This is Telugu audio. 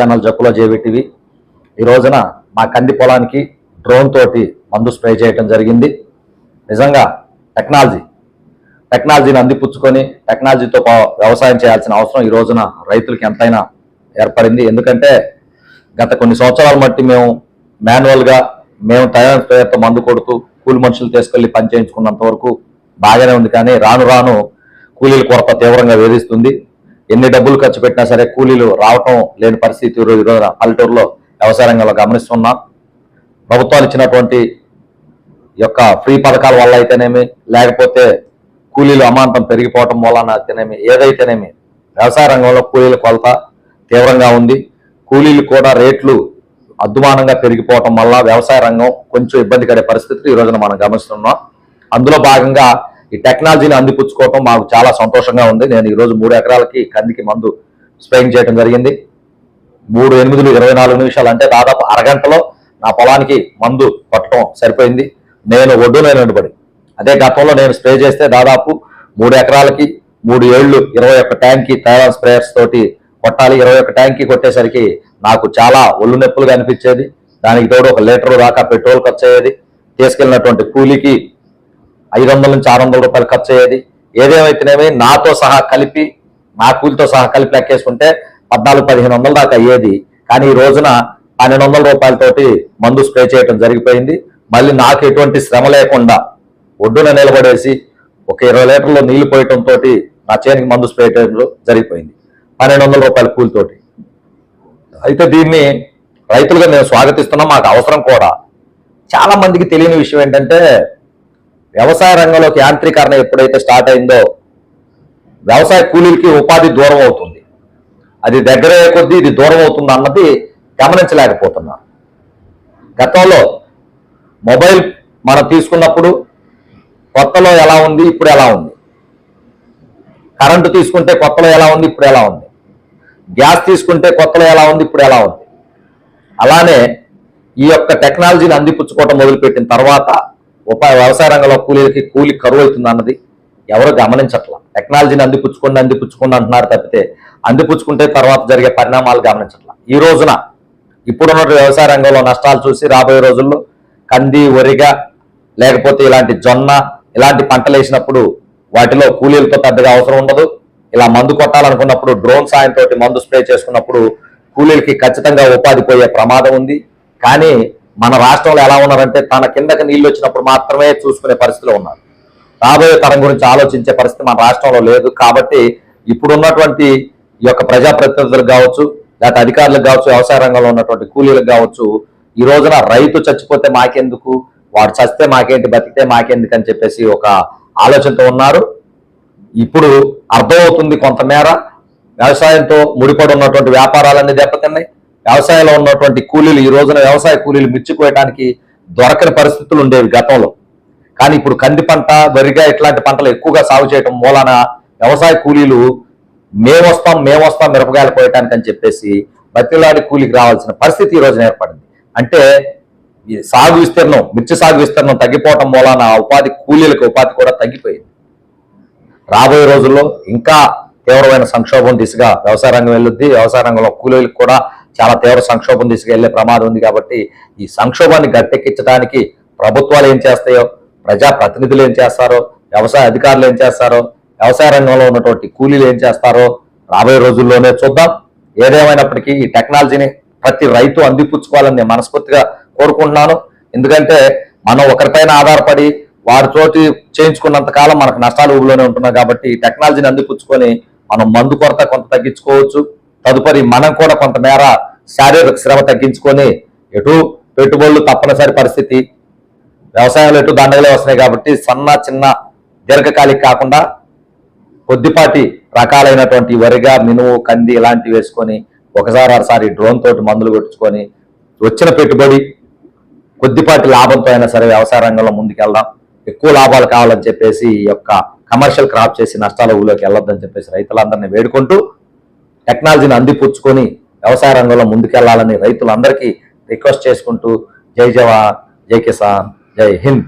ఛానల్ జక్కులో జేవిటివి ఈ రోజున మా కంది పొలానికి డ్రోన్ తోటి మందు స్ప్రే చేయటం జరిగింది. నిజంగా టెక్నాలజీ టెక్నాలజీని అందిపుచ్చుకొని టెక్నాలజీతో వ్యవసాయం చేయాల్సిన అవసరం ఈ రోజున రైతులకి ఎంతైనా ఏర్పడింది. ఎందుకంటే గత కొన్ని సంవత్సరాల మట్టి మేము మాన్యువల్గా మేము తయారు పేరుతో మందు కొడుతూ కూలి మనుషులు తీసుకెళ్ళి పని చేయించుకున్నంత వరకు బాగానే ఉంది. కానీ రాను రాను కూలీల కొరత తీవ్రంగా వేధిస్తుంది. ఎన్ని డబ్బులు ఖర్చు పెట్టినా సరే కూలీలు రావటం లేని పరిస్థితి ఈరోజు రోజు- రోజున పల్లెటూరులో వ్యవసాయ రంగంలో గమనిస్తున్నాం. ప్రభుత్వాలు ఇచ్చినటువంటి యొక్క ఫ్రీ పథకాల వల్ల అయితేనేమి లేకపోతే కూలీలు అమాంతం పెరిగిపోవటం వలన అయితేనేమి ఏదైతేనేమి వ్యవసాయ రంగంలో కూలీల కొలత తీవ్రంగా ఉంది. కూలీలు కూడా రేట్లు అద్దుమానంగా పెరిగిపోవటం వల్ల వ్యవసాయ రంగం కొంచెం ఇబ్బంది పడే పరిస్థితులు ఈ రోజున మనం గమనిస్తున్నాం. అందులో భాగంగా ఈ టెక్నాలజీని అందిపుచ్చుకోవటం మాకు చాలా సంతోషంగా ఉంది. నేను ఈరోజు మూడు ఎకరాలకి కందికి మందు స్ప్రేయింగ్ చేయడం జరిగింది. మూడు ఎనిమిదిలు ఇరవై నాలుగు నిమిషాలు అంటే దాదాపు అరగంటలో నా పొలానికి మందు కొట్టడం సరిపోయింది. నేను ఒడ్డున నిలబడి అదే గతంలో నేను స్ప్రే చేస్తే దాదాపు మూడు ఎకరాలకి మూడు ఏళ్ళు ఇరవై ఒక్క ట్యాంకి తయారు స్ప్రేయర్స్ తోటి కొట్టాలి. ఇరవై ఒక్క ట్యాంకి కొట్టేసరికి నాకు చాలా ఒళ్ళు నొప్పులుగా అనిపించేది. దానికి తోడు ఒక లీటర్ దాకా పెట్రోల్ ఖర్చు అయ్యేది. తీసుకెళ్ళినటువంటి కూలికి ఐదు వందల నుంచి ఆరు వందల రూపాయలు ఖర్చు అయ్యేది ఏదేమైతేనేమి నాతో సహా కలిపి నా కూలితో సహా కలిపి లెక్కేసుకుంటే పద్నాలుగు పదిహేను వందల దాకా అయ్యేది. కానీ ఈ రోజున పన్నెండు వందల రూపాయలతోటి మందు స్ప్రే చేయడం జరిగిపోయింది. మళ్ళీ నాకు ఎటువంటి శ్రమ లేకుండా ఒడ్డున నిలబడేసి ఒక ఇరవై లీటర్లో నీళ్ళు పోయటంతో నా చేనికి మందు స్ప్రే చేయడంలో జరిగిపోయింది. పన్నెండు వందల రూపాయల కూలితోటి. అయితే దీన్ని రైతులుగా మేము స్వాగతిస్తున్నాం. మాకు అవసరం కూడా. చాలా మందికి తెలియని విషయం ఏంటంటే వ్యవసాయ రంగంలోకి యాంత్రీకరణ ఎప్పుడైతే స్టార్ట్ అయిందో వ్యవసాయ కూలీలకి ఉపాధి దూరం అవుతుంది. అది దగ్గర కొద్దీ ఇది దూరం అవుతుంది అన్నది గమనించలేకపోతున్నా. గతంలో మొబైల్ మనం తీసుకున్నప్పుడు కొత్తలో ఎలా ఉంది ఇప్పుడు ఎలా ఉంది? కరెంటు తీసుకుంటే కొత్తలో ఎలా ఉంది ఇప్పుడు ఎలా ఉంది? గ్యాస్ తీసుకుంటే కొత్తలో ఎలా ఉంది ఇప్పుడు ఎలా ఉంది? అలానే ఈ యొక్క టెక్నాలజీని అందిపుచ్చుకోవటం మొదలుపెట్టిన తర్వాత ఉపాయ వ్యవసాయ రంగంలో కూలీలకి కూలి కరువు అవుతుంది అన్నది ఎవరు గమనించట్ల. టెక్నాలజీని అందిపుచ్చుకోండి అందిపుచ్చుకోండి అంటున్నారు తప్పితే అందిపుచ్చుకుంటే తర్వాత జరిగే పరిణామాలు గమనించట్ల. ఈ రోజున ఇప్పుడున్న వ్యవసాయ రంగంలో నష్టాలు చూసి రాబోయే రోజుల్లో కంది వరిగా లేకపోతే ఇలాంటి జొన్న ఇలాంటి పంటలు వేసినప్పుడు వాటిలో కూలీలతో పెద్దగా అవసరం ఉండదు. ఇలా మందు కొట్టాలనుకున్నప్పుడు డ్రోన్ సాయంతో మందు స్ప్రే చేసుకున్నప్పుడు కూలీలకి ఖచ్చితంగా ఉపాధి పోయే ప్రమాదం ఉంది. కానీ మన రాష్ట్రంలో ఎలా ఉన్నారంటే తన కిందకి నీళ్ళు వచ్చినప్పుడు మాత్రమే చూసుకునే పరిస్థితిలో ఉన్నారు. రాబోయే తరం గురించి ఆలోచించే పరిస్థితి మన రాష్ట్రంలో లేదు. కాబట్టి ఇప్పుడున్నటువంటి ఈ యొక్క ప్రజాప్రతినిధులకు కావచ్చు లేకపోతే అధికారులకు కావచ్చు వ్యవసాయ రంగంలో ఉన్నటువంటి కూలీలకు కావచ్చు ఈ రోజున రైతు చచ్చిపోతే మాకెందుకు? వాడు చస్తే మాకేంటి బతికితే మాకెందుకు అని చెప్పేసి ఒక ఆలోచనతో ఉన్నారు. ఇప్పుడు అర్థమవుతుంది కొంతమేర వ్యవసాయంతో ముడిపడి ఉన్నటువంటి వ్యాపారాలన్నీ దెబ్బతిన్నాయి. వ్యవసాయంలో ఉన్నటువంటి కూలీలు ఈ రోజున వ్యవసాయ కూలీలు మిర్చి కోయటానికి దొరకని పరిస్థితులు ఉండేవి గతంలో. కానీ ఇప్పుడు కంది పంట వరిగా ఇట్లాంటి పంటలు ఎక్కువగా సాగు చేయడం మూలాన వ్యవసాయ కూలీలు మేమొస్తాం వస్తాం వస్తాం మిరపకాయలు కోయటానికి అని చెప్పేసి బతిలాడి కూలికి రావాల్సిన పరిస్థితి ఈ రోజున ఏర్పడింది. అంటే ఈ సాగు విస్తీర్ణం మిర్చి సాగు విస్తీర్ణం తగ్గిపోవటం మూలాన ఉపాధి కూలీలకు ఉపాధి కూడా తగ్గిపోయింది. రాబోయే రోజుల్లో ఇంకా తీవ్రమైన సంక్షోభం దిశగా వ్యవసాయ రంగం వెళ్ళొద్ది వ్యవసాయ రంగంలో కూలీలకు కూడా చాలా తీవ్ర సంక్షోభం తీసుకెళ్ళే ప్రమాదం ఉంది కాబట్టి ఈ సంక్షోభాన్ని గట్టెక్కించడానికి ప్రభుత్వాలు ఏం చేస్తాయో ప్రజా ప్రతినిధులు ఏం చేస్తారో వ్యవసాయ అధికారులు ఏం చేస్తారో వ్యవసాయ రంగంలో ఉన్నటువంటి కూలీలు ఏం చేస్తారో రాబోయే రోజుల్లోనే చూద్దాం. ఏదేమైనప్పటికీ ఈ టెక్నాలజీని ప్రతి రైతు అందిపుచ్చుకోవాలని నేను మనస్ఫూర్తిగా కోరుకుంటున్నాను. ఎందుకంటే మనం ఒకరిపైన ఆధారపడి వారితోటి చేయించుకున్నంత కాలం మనకు నష్టాలు ఊబిలోనే ఉంటున్నాం కాబట్టి ఈ టెక్నాలజీని అందిపుచ్చుకొని మనం మందు కొరత కొంత తగ్గించుకోవచ్చు. తదుపరి మనం కూడా కొంతమేర శారీరక శ్రమ తగ్గించుకొని ఎటు పెట్టుబడులు తప్పనిసరి పరిస్థితి. వ్యవసాయంలో ఎటు దండగలే వస్తున్నాయి కాబట్టి సన్న చిన్న దీర్ఘకాలిక కాకుండా కొద్దిపాటి రకాలైనటువంటి వరిగా మినుము కంది ఇలాంటివి వేసుకొని ఒకసారి అరసారి డ్రోన్ తోటి మందులు కొట్టుకొని వచ్చిన పెట్టుబడి కొద్దిపాటి లాభంతో అయినా సరే వ్యవసాయ రంగంలో ముందుకెళ్దాం. ఎక్కువ లాభాలు కావాలని చెప్పేసి ఈ యొక్క కమర్షియల్ క్రాప్ చేసి నష్టాల ఊళ్ళోకి వెళ్ళొద్దని చెప్పేసి రైతులందరినీ వేడుకుంటూ టెక్నాలజీని అందిపుచ్చుకొని వ్యవసాయ రంగంలో ముందుకెళ్ళాలని రైతులందరికీ రిక్వెస్ట్ చేసుకుంటూ జై జవాన్ జై కిసాన్ జై హింద్.